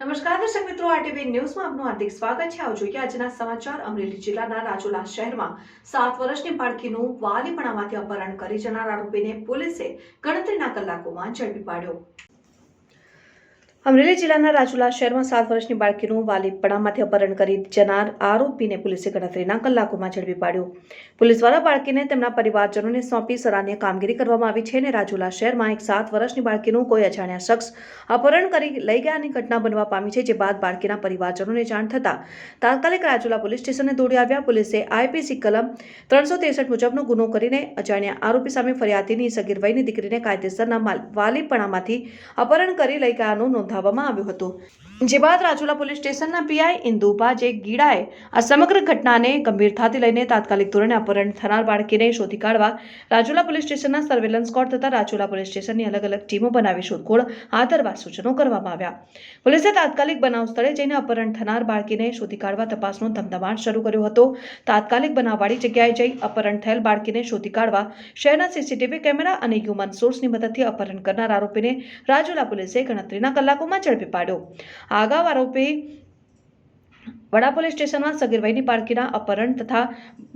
નમસ્કાર, દર્શક મિત્રો આરટીવી ન્યૂઝમાં આપનું હાર્દિક સ્વાગત છે. આવો જોઈએ આજના સમાચાર. અમરેલી જિલ્લાના રાજુલા શહેરમાં સાત વર્ષની બાળકીનું વાલીપણામાંથી અપહરણ કરી જનાર આરોપીને પોલીસે ગણતરીના કલાકોમાં ઝડપી પાડ્યો. અમરેલી જિલ્લાના રાજુલા શહેરમાં સાત વર્ષની બાળકીનું વાલીપણામાંથી અપહરણ કરી જનાર આરોપીને પોલીસે ગણતરીના કલાકોમાં ઝડપી પાડ્યો. પોલીસ દ્વારા બાળકીને તેમના પરિવારજનોને સોંપી સરાહનીય કામગીરી કરવામાં આવી છે અને રાજુલા શહેરમાં એક સાત વર્ષની બાળકીનું કોઈ અજાણ્યા શખ્સ અપહરણ કરી લઈ ગયાની ઘટના બનવા પામી છે, જે બાદ બાળકીના પરિવારજનોને જાણ થતાં તાત્કાલિક રાજુલા પોલીસ સ્ટેશને દોડી આવ્યા. પોલીસે આઈપીસી કલમ ત્રણસો ત્રેસઠ મુજબનો ગુનો કરીને અજાણ્યા આરોપી સામે ફરિયાદીની સગીર વયની દીકરીને કાયદેસરના વાલીપણામાંથી અપહરણ કરી લઈ ગયાનું નોંધાવવામાં આવ્યું હતું. જે બાદ રાજુલા પોલીસ સ્ટેશનના પીઆઈ ઇન્દુબા જે ગીડાએ આ સમગ્ર ઘટનાને ગંભીરતાથી લઈને તાત્કાલિક ધોરણે અપહરણ થનાર બાળકીને શોધી કાઢવા રાજુલા પોલીસ સ્ટેશનના સર્વેલન્સ સ્કોડ તથા રાજુલા પોલીસ સ્ટેશનની અલગ અલગ ટીમો બનાવી શોધખોળ હાથ ધરવા સૂચનો કરવામાં આવ્યા. પોલીસે તાત્કાલિક બનાવ સ્થળે જઈને અપહરણ થનાર બાળકીને શોધી કાઢવા તપાસનો ધમધમાટ શરૂ કર્યો હતો. તાત્કાલિક બનાવવાળી જગ્યાએ જઈ અપહરણ થયેલ બાળકીને શોધી કાઢવા શહેરના સીસીટીવી કેમેરા અને હ્યુમન સોર્સની મદદથી અપહરણ કરનાર આરોપીને રાજુલા પોલીસે ગણતરીના કલાકોમાં ઝડપી પાડ્યો. આ આરોપી વડા પોલીસ સ્ટેશનમાં સગીરભાઈની પારકીના અપહરણ તથા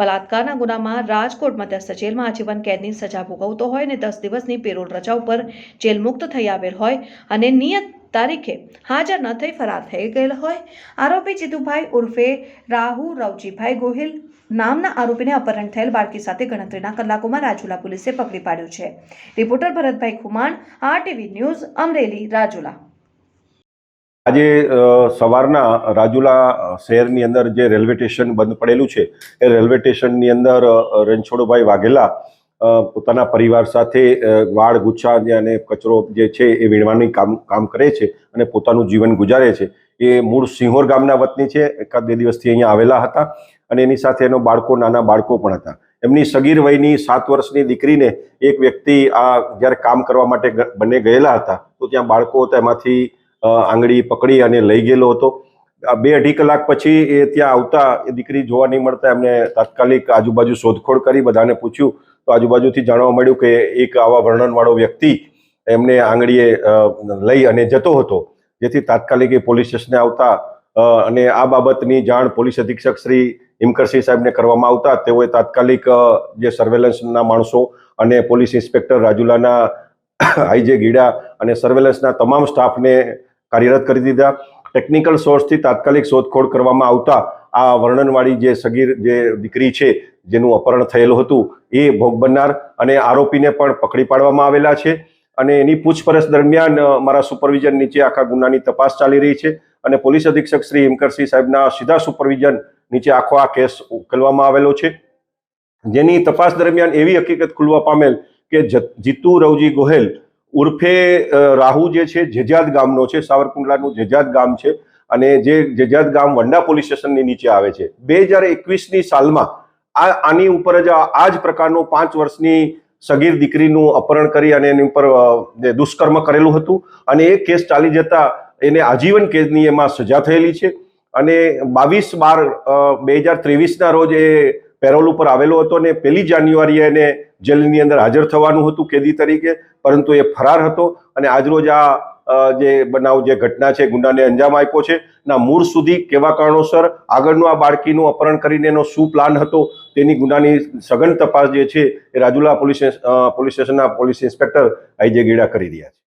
બલાત્કારના ગુનામાં રાજકોટ મધ્યસ્થ જેલમાં આજીવન કેદની સજા ભોગવતો હોય અને દસ દિવસની પેરોલ રજા ઉપર જેલ મુક્ત થઈ આવેલ હોય અને નિયત તારીખે હાજર ન થઈ ફરાર થઈ ગયેલ હોય, આરોપી જીતુભાઈ ઉર્ફે રાહુ રવજીભાઈ ગોહિલ નામના આરોપીને અપહરણ થયેલ બાળકી સાથે ગણતરીના કલાકોમાં રાજુલા પોલીસે પકડી પાડ્યો છે. Reporter Bharatbhai Khuman, RTV news, Amreli, Rajula. આજે સવારના રાજુલા શહેરની અંદર જે રેલવે સ્ટેશન બંધ પડેલું છે, એ રેલવે સ્ટેશનની અંદર રણછોડભાઈ વાઘેલા પોતાના પરિવાર સાથે વાળ ગુચ્છા અને કચરો જે છે એ વીણવાની કામ કામ કરે છે અને પોતાનું જીવન ગુજારે છે. એ મૂળ સિંહોર ગામના વતની છે, એકાદ બે દિવસથી અહીંયા આવેલા હતા અને એની સાથે એનો બાળકો, નાના બાળકો પણ હતા. એમની સગીર વયની સાત વર્ષની દીકરીને એક વ્યક્તિ આ જ્યારે કામ કરવા માટે બંને ગયેલા હતા, તો ત્યાં બાળકો હતા, એમાંથી આંગળી પકડી અને લઈ ગયેલો હતો. બે અઢી કલાક પછી એ ત્યાં આવતા એ દીકરી જોવા નહીં મળતા એમને તાત્કાલિક આજુબાજુ શોધખોળ કરી. બધાને પૂછ્યું તો આજુબાજુથી જાણવા મળ્યું કે એક આવા વર્ણનવાળો વ્યક્તિ એમને આંગળીએ લઈ અને જતો હતો. જેથી તાત્કાલિક એ પોલીસ સ્ટેશને આવતા અને આ બાબતની જાણ પોલીસ અધિક્ષક શ્રી હિમકરસિંહ સાહેબને કરવામાં આવતા તેઓએ તાત્કાલિક જે સર્વેલન્સના માણસો અને પોલીસ ઇન્સ્પેક્ટર રાજુલાના આઈજે ગીડા અને સર્વેલન્સના તમામ સ્ટાફને કાર્યરત કરી દીધા. ટેકનિકલ સોર્સથી તાત્કાલિક શોધખોળ કરવામાં આવતા આ વર્ણનવાળી જે સગીર, જે દીકરી છે, જેનું અપહરણ થયેલું હતું, એ ભોગ બનનાર અને આરોપીને પણ પકડી પાડવામાં આવેલા છે. અને એની પૂછપરછ દરમિયાન મારા સુપરવિઝન નીચે આખા ગુનાની તપાસ ચાલી રહી છે અને પોલીસ અધિક્ષક શ્રી હિમકરસિંહ સાહેબના સીધા સુપરવિઝન નીચે આખો આ કેસ ઉકેલવામાં આવેલો છે. જેની તપાસ દરમિયાન એવી હકીકત ખુલવા પામેલ કે જીતુ રવજી ગોહેલ ઉર્ફે રાહુ જે છે, જેજાદ ગામનો છે, સાવરકુંડલાનું જેજાદ ગામ છે અને જે જેજાદ ગામ વંડા પોલીસ સ્ટેશનની નીચે આવે છે. બે હજાર એકવીસની સાલમાં આ, આની ઉપર જ આ જ પ્રકારનું પાંચ વર્ષની સગીર દીકરીનું અપહરણ કરી અને એની ઉપર દુષ્કર્મ કરેલું હતું અને એ કેસ ચાલી જતા એને આજીવન કેદની એમાં સજા થયેલી છે. અને બાવીસ બાર બે હજાર ત્રેવીસના રોજ એ પેરોલ ઉપર આવેલો હતો અને પહેલી જાન્યુઆરીએ એને જેલની અંદર હાજર થવાનું હતું કેદી તરીકે, પરંતુ એ ફરાર હતો અને આજરોજ આ જે બનાવ, જે ઘટના છે, ગુનાને અંજામ આપ્યો છે, ના મૂળ સુધી કેવા કારણોસર આગળનું આ બાળકીનું અપહરણ કરીને એનો શું પ્લાન હતો, તેની ગુનાની સઘન તપાસ જે છે એ રાજુલા પોલીસ પોલીસ સ્ટેશનના police inspector I J Gida કરી રહ્યા છે.